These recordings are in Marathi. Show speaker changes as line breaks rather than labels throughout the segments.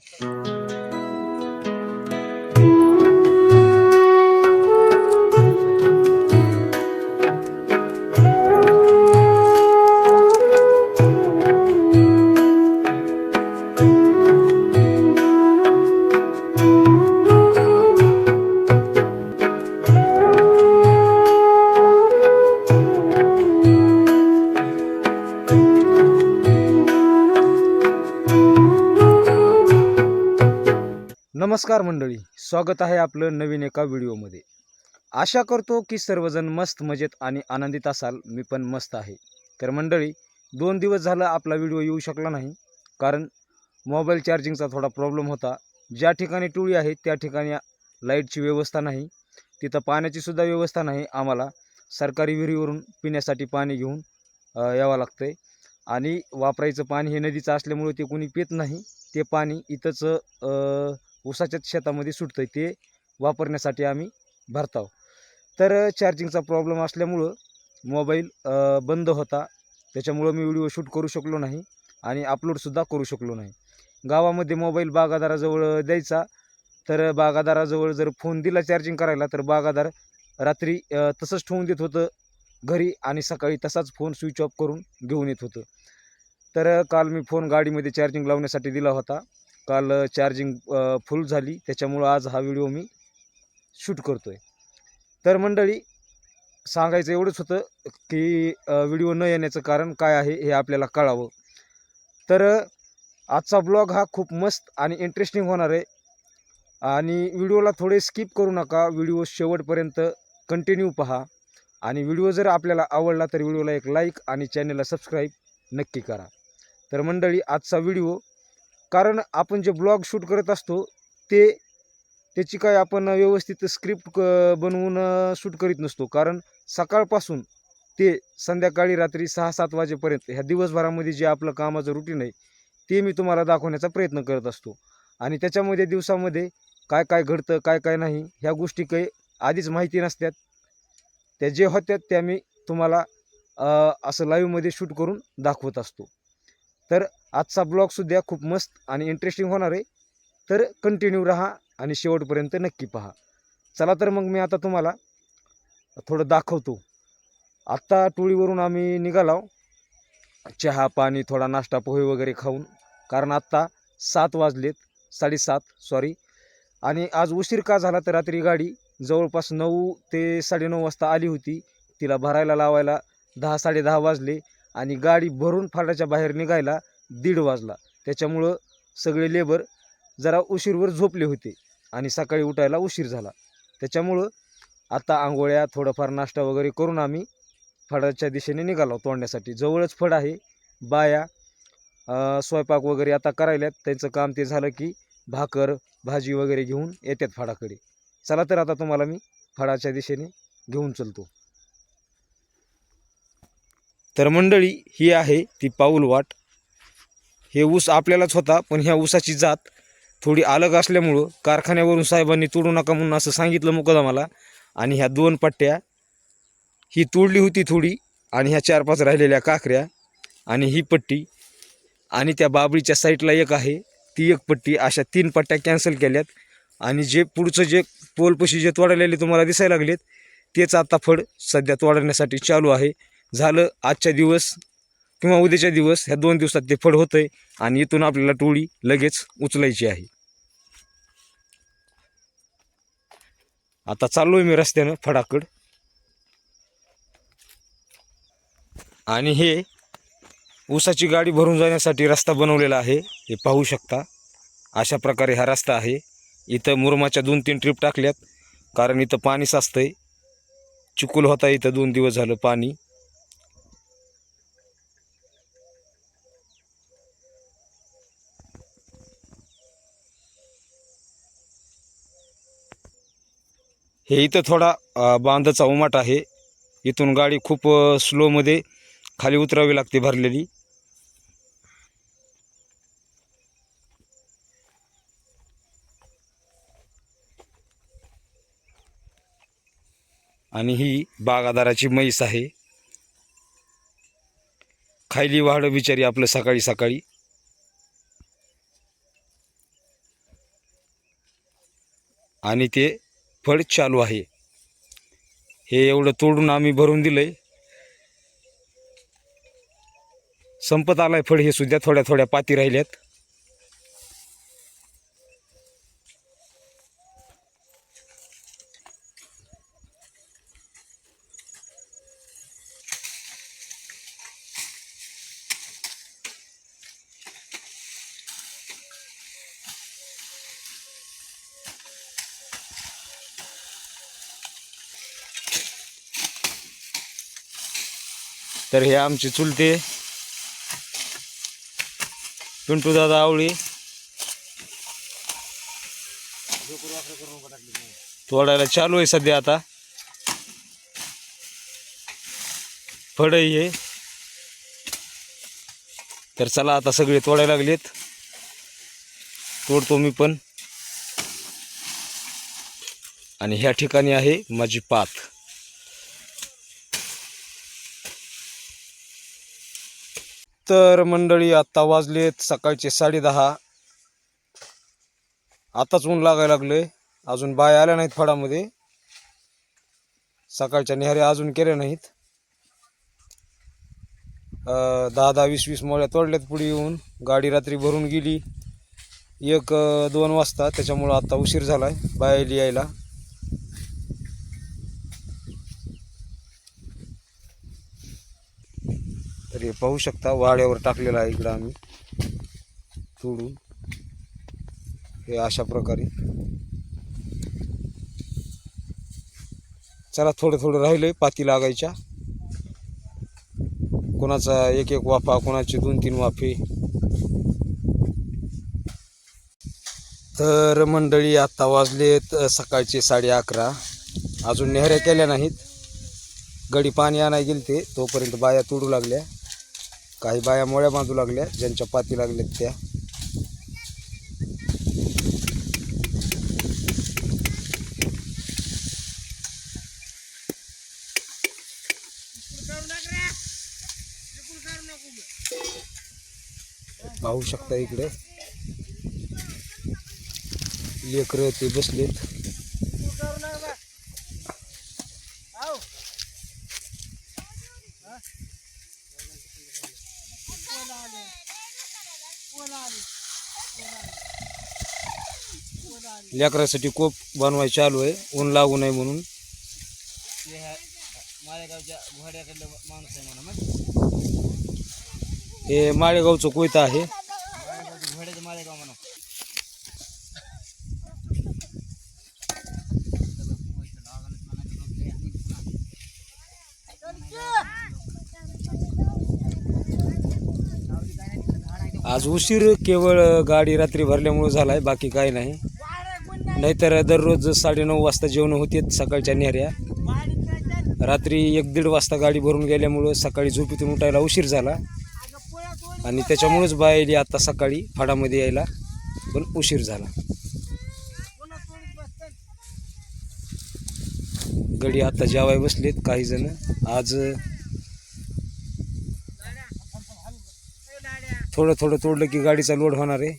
Thank you. नमस्कार मंडळी स्वागत आहे आपलं नवीन एका व्हिडिओमध्ये. आशा करतो की सर्वजण मस्त मजेत आणि आनंदित असाल. मी पण मस्त आहे. तर मंडळी दोन दिवस झालं आपला व्हिडिओ येऊ शकला नाही. कारण मोबाईल चार्जिंगचा थोडा प्रॉब्लेम होता. ज्या ठिकाणी टोळी आहे त्या ठिकाणी लाईटची व्यवस्था नाही. तिथं पाण्याचीसुद्धा व्यवस्था नाही. आम्हाला सरकारी विहिरीवरून पिण्यासाठी पाणी घेऊन यावं लागतं आहे आणि वापरायचं पाणी हे नदीचं असल्यामुळे ते कोणी पित नाही. ते पाणी इथंच ऊसाच्या शेतामध्ये सुटतं आहे ते वापरण्यासाठी आम्ही भरत आहोत तर चार्जिंगचा प्रॉब्लेम असल्यामुळं मोबाईल बंद होता. त्याच्यामुळं मी व्हिडिओ शूट करू शकलो नाही आणि अपलोडसुद्धा करू शकलो नाही. गावामध्ये मोबाईल बागादाराजवळ द्यायचा. तर बागादाराजवळ जर फोन दिला चार्जिंग करायला तर बागादार रात्री तसंच ठेवून देत होतं. घरी आणि सकाळी तसाच फोन स्विच ऑफ करून घेऊन येत होतं. तर काल मी फोन गाडीमध्ये चार्जिंग लावण्यासाठी दिला होता. काल चार्जिंग फुल झाली. त्याच्यामुळं आज हा व्हिडिओ मी शूट करतो आहे तर मंडळी सांगायचं एवढंच होतं की व्हिडिओ न येण्याचं कारण काय आहे हे आपल्याला कळावं. तर आजचा ब्लॉग हा खूप मस्त आणि इंटरेस्टिंग होणार आहे. आणि व्हिडिओला थोडे स्किप करू नका. व्हिडिओ शेवटपर्यंत कंटिन्यू पहा. आणि व्हिडिओ जर आपल्याला आवडला तर व्हिडिओला एक लाईक आणि चॅनलला सबस्क्राईब नक्की करा. तर मंडळी आजचा व्हिडिओ कारण आपण जे ब्लॉग शूट करत असतो ते त्याची काय आपण व्यवस्थित स्क्रिप्ट क बनवून शूट करीत नसतो. कारण सकाळपासून ते संध्याकाळी रात्री सहा सात वाजेपर्यंत ह्या दिवसभरामध्ये जे आपलं कामाचं रुटीन आहे ते मी तुम्हाला दाखवण्याचा प्रयत्न करत असतो. आणि त्याच्यामध्ये दिवसामध्ये काय काय घडतं काय काय नाही ह्या गोष्टी काही आधीच माहिती नसतात. त्या जे होत्यात त्या मी तुम्हाला असं लाईव्हमध्ये शूट करून दाखवत असतो. तर आजचा ब्लॉगसुद्धा खूप मस्त आणि इंटरेस्टिंग होणार आहे. तर कंटिन्यू राहा आणि शेवटपर्यंत नक्की पहा. चला तर मग मी आता तुम्हाला थोडं दाखवतो. आत्ता टोळीवरून आम्ही निघालो. चहा पाणी थोडा नाश्ता पोहे वगैरे खाऊन. कारण आत्ता सात वाजलेत साडेसात सॉरी आणि आज उशीर का झाला तर रात्री गाडी जवळपास नऊ ते साडेनऊ वाजता आली होती. तिला भरायला लावायला दहा साडेदहा वाजले आणि गाडी भरून फाटाच्या बाहेर निघायला दीड वाजला. त्याच्यामुळं सगळे लेबर जरा उशीरवर झोपले होते आणि सकाळी उठायला उशीर झाला. त्याच्यामुळं आता आंघोळ्या थोडंफार नाश्ता वगैरे करून आम्ही फडाच्या दिशेने निघालो तोडण्यासाठी जवळच फड आहे बाया स्वयंपाक वगैरे आता करायल्यात. त्यांचं काम ते झालं की भाकर भाजी वगैरे घेऊन येतात फडाकडे. चला तर आता तुम्हाला मी फडाच्या दिशेने घेऊन चलतो. तर मंडळी ही आहे ती पाऊल वाट. हे ऊस आपल्यालाच होता पण ह्या ऊसाची जात थोडी अलग असल्यामुळं कारखान्यावरून साहेबांनी तोडू नका म्हणून असं सांगितलं मुकदमाला. आणि ह्या दोन पट्ट्या ही तोडली होती थोडी आणि ह्या चार पाच राहिलेल्या काकऱ्या आणि ही पट्टी. आणि त्या बाबळीच्या साईडला एक आहे ती एक पट्टी. अशा तीन पट्ट्या कॅन्सल केल्यात. आणि जे पुढचं जे पोलपशी जे तोडलेले तुम्हाला दिसायला लागलेत तेच आता फड सध्या तोडण्यासाठी चालू आहे. झालं आजच्या दिवस किंवा उद्याच्या दिवस ह्या दोन दिवसात ते फड होतं आहे आणि इथून आपल्याला टोळी लगेच उचलायची आहे. आता चाललोय मी रस्त्यानं फडाकड. आणि हे ऊसाची गाडी भरून जाण्यासाठी रस्ता बनवलेला आहे. हे पाहू शकता. अशा प्रकारे हा रस्ता आहे. इथं मुरमाच्या दोन तीन ट्रिप टाकल्यात. कारण इथं पाणी साचतंय. चिकूल होता इथं दोन दिवस झालं पाणी. हे इथं थोडा अ, बांधाचा उमाट आहे. इथून गाडी खूप स्लोमध्ये खाली उतरावी लागते भरलेली. आणि ही बागादाराची म्हैस आहे. खायली वाढ बिचारी आपलं सकाळी सकाळी. आणि ते फळ चालू आहे. हे एवढं तोडून आम्ही भरून दिलंय. संपत आलाय फळ हे सुद्धा थोड्या थोड्या पाती राहिल्यात. तर हे आमचे चुलते. पिंटू दादा आवळी. तोडायला चालू आहे सध्या आता. फडही आहे. तर चला आता सगळे तोडायला लागलेत. तोडतो मी पण. आणि ह्या ठिकाणी आहे माझी पात. तर मंडळी आत्ता वाजलेत सकाळचे साडेदहा. आताच ऊन लागायला लागले अजून बाय आल्या नाहीत फळामध्ये. सकाळच्या निहाऱ्या अजून केल्या नाहीत. दहा दहा वीस वीस मोळ्या तोडल्यात पुढे येऊन. गाडी रात्री भरून गेली. एक दोन वाजता. त्याच्यामुळं आत्ता उशीर झाला आहे बायाली यायला. तर हे पाहू शकता वाड्यावर टाकलेलं आहे इकडं आम्ही. तोडून. हे अशा प्रकारे. चला थोडं थोडं राहिलं पाती लागायच्या. कोणाचा एक एक वाफा कोणाचे दोन तीन वाफे. तर मंडळी आत्ता वाजलेत सकाळचे साडे अकरा. अजून नेहऱ्या केल्या नाहीत. गडी पाणी आणाय गेलते तोपर्यंत बाया तोडू लागल्या. काही बाया मोळ्या बांधू लागल्या ज्यांच्या पाती लागल्यात त्या. पाहू शकता इकडे. लेकर ते बसलेत. लेकरासाठी कोप बनवायचं चालू आहे. ऊन लागू नये म्हणून. हे माळेगावचं कोयता आहे. आज उशीर केवळ गाडी रात्री भरल्यामुळे झालाय बाकी काय नाही. नाहीतर दररोज साडेनऊ वाजता जेवण होते सकाळच्या नेहऱ्या रात्री एक दीड वाजता गाडी भरून गेल्यामुळं सकाळी झोपेतून उठायला उशीर झाला. आणि त्याच्यामुळेच बायली आता सकाळी फाडामध्ये यायला पण उशीर झाला. गडी आता जेवाय बसलेत काही जण. आज थोडं थोडं तोडलं की गाडीचा लोड होणार आहे.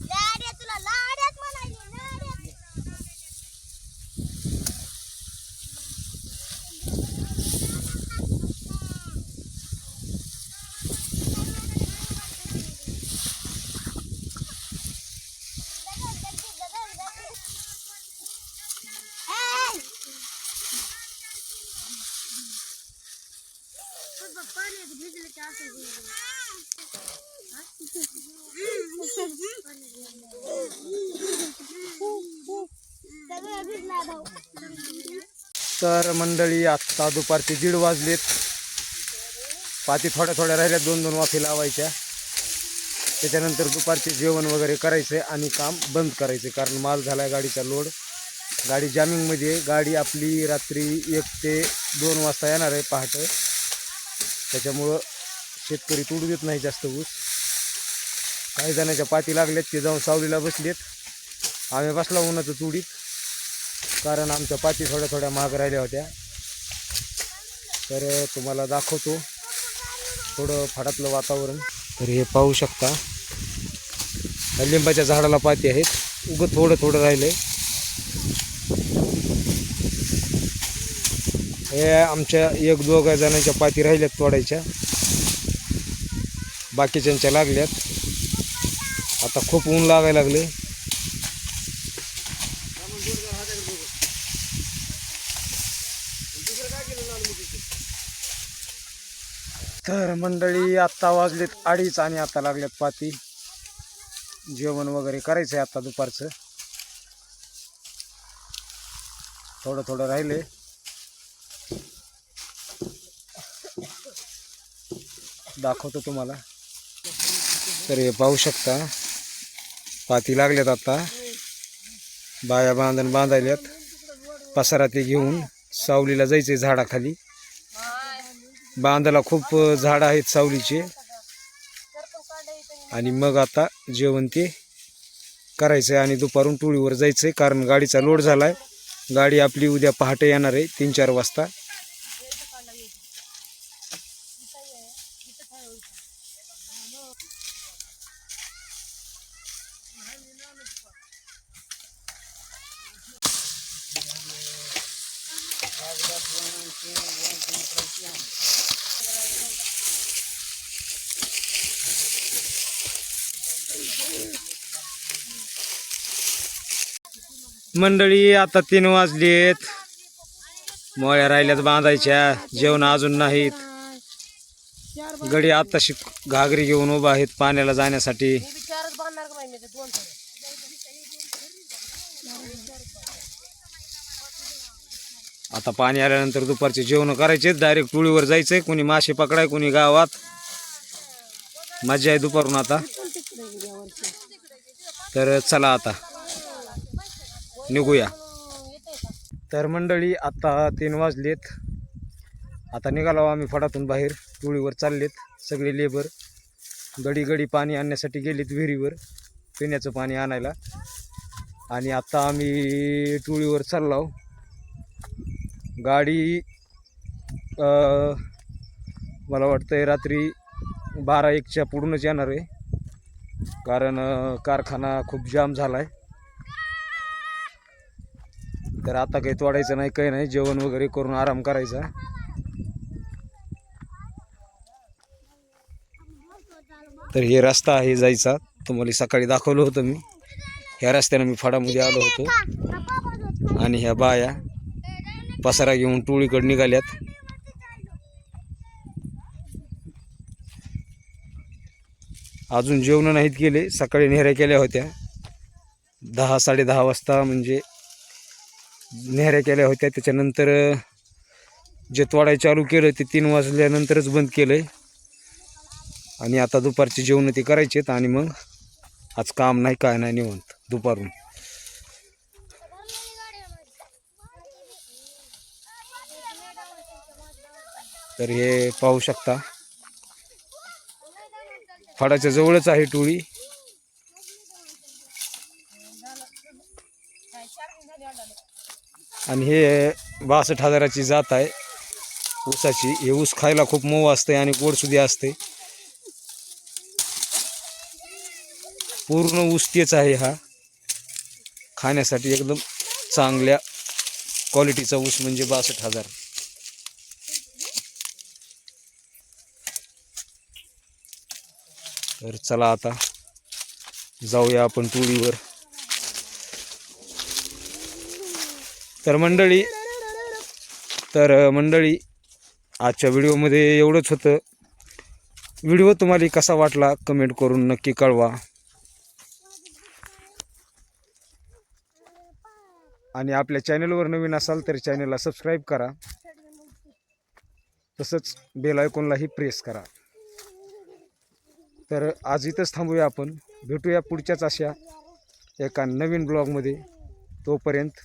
लाड्या तुला
तर मंडळी आत्ता दुपारचे दीड वाजलेत. पाती थोड्या थोड्या राहिल्या दोन दोन वाफे लावायच्या. त्याच्यानंतर दुपारचे जेवण वगैरे करायचं आणि काम बंद करायचं कारण माल झाला आहे गाडीचा लोड. गाडी जामिंगमध्ये गाडी आपली रात्री एक ते दोन वाजता येणार आहे पहाटं. त्याच्यामुळं शेतकरी तुडू देत नाही जास्त ऊस. काही जणांच्या पाती लागल्यात ते जाऊन सावलीला बसलेत. आम्ही बसला उन्हाचं तुडीत. कारण आमच्या पाती थोड्या थोड्या महाग राहिल्या होत्या. तर तुम्हाला दाखवतो थोडं फाडातलं वातावरण. तर हे पाहू शकता. लिंबाच्या झाडाला पाती आहेत. उगं थोडं थोडं राहिलं हे आमच्या एक दोघा जणांच्या पाती राहिल्यात तोडायच्या. बाकीच्यांच्या लागल्यात. आता खूप ऊन लागायला लागले तर मंडळी आत्ता वाजलेत अडीच आणि आता लागल्यात पाती. जेवण वगैरे करायचं आहे आत्ता दुपारचं. थोडं थोडं राहिले दाखवतो तुम्हाला. तर हे पाहू शकता पाती लागल्यात आता बाया बांधण बांधायल्यात. पसारा ते घेऊन सावलीला जायचे झाडाखाली. बांधाला खूप झाड आहेत सावलीचे. आणि मग आता जेवण ते करायचं आहे आणि दुपारून टोळीवर जायचं आहे कारण गाडीचा लोड झाला आहे गाडी आपली उद्या पहाटे येणार आहे तीन चार वाजता. मंडळी आता तीन वाजलेत. मोळ्या राहिल्यात बांधायच्या. जेवण अजून नाहीत. गडी आत्ताशी घागरी घेऊन उभा आहेत पाण्याला जाण्यासाठी. आता पाणी आल्यानंतर दुपारचे जेवण करायचे. डायरेक्ट टोळीवर जायचंय. कोणी मासे पकडाय कोणी गावात. मजा आहे दुपारून आता. तर चला आता. निघूया. तर मंडळी आता तीन वाजलेत. आता निघालो आम्ही फडातून बाहेर. टोळीवर चाललेत सगळे लेबर. गडी गडी पाणी आणण्यासाठी गेलेत विहिरीवर पिण्याचं पाणी आणायला. आणि आता आम्ही टोळीवर चाललो गाडी मला वाटतंय रात्री बारा एकच्या पुढूनच येणार आहे. कारण कारखाना खूप जाम झाला आहे तर आता काही तोडायचं नाही काही नाही. जेवण वगैरे करून आराम करायचा. तर हे रस्ता आहे जायचा. तुम्हाला सकाळी दाखवलं होतं मी. ह्या रस्त्यानं मी फडामध्ये आलो होतो. आणि ह्या बाया पसारा घेऊन टोळीकडे निघाल्यात. अजून जेवण नाहीत केले. सकाळी नेहऱ्या केल्या होत्या. दहा साडेदहा वाजता म्हणजे नेहऱ्या केल्या होत्या. त्याच्यानंतर जे तोडाय चालू केलं. ते तीन वाजल्यानंतरच बंद केलं आहे आणि आता दुपारचे जेवण ते करायचेत आणि मग आज काम नाही काय नाही निवंत दुपारून. तर हे पाहू शकता. फडाच्या जवळच आहे टोळी. आणि हे बासष्ट हजाराची जात आहे. ऊसाची. हे ऊस खायला खूप मऊ असते आणि गोडसुद्धा असते पूर्ण ऊस तेच आहे हा. खाण्यासाठी एकदम चांगल्या क्वालिटीचा ऊस म्हणजे बासष्ट हजार. तर चला आता जाऊया आपण टोळीवर तर मंडळी तर मंडळी आजच्या व्हिडिओमध्ये एवढंच होतं. व्हिडिओ तुम्हाला कसा वाटला कमेंट करून नक्की कळवा. आणि आपल्या चॅनलवर नवीन असाल तर चॅनलला सबस्क्राईब करा. तसंच बेल आयकॉनलाही प्रेस करा. तर आज इथंच थांबूया आपण. भेटूया पुढच्याच अशा एका नवीन ब्लॉगमध्ये तोपर्यंत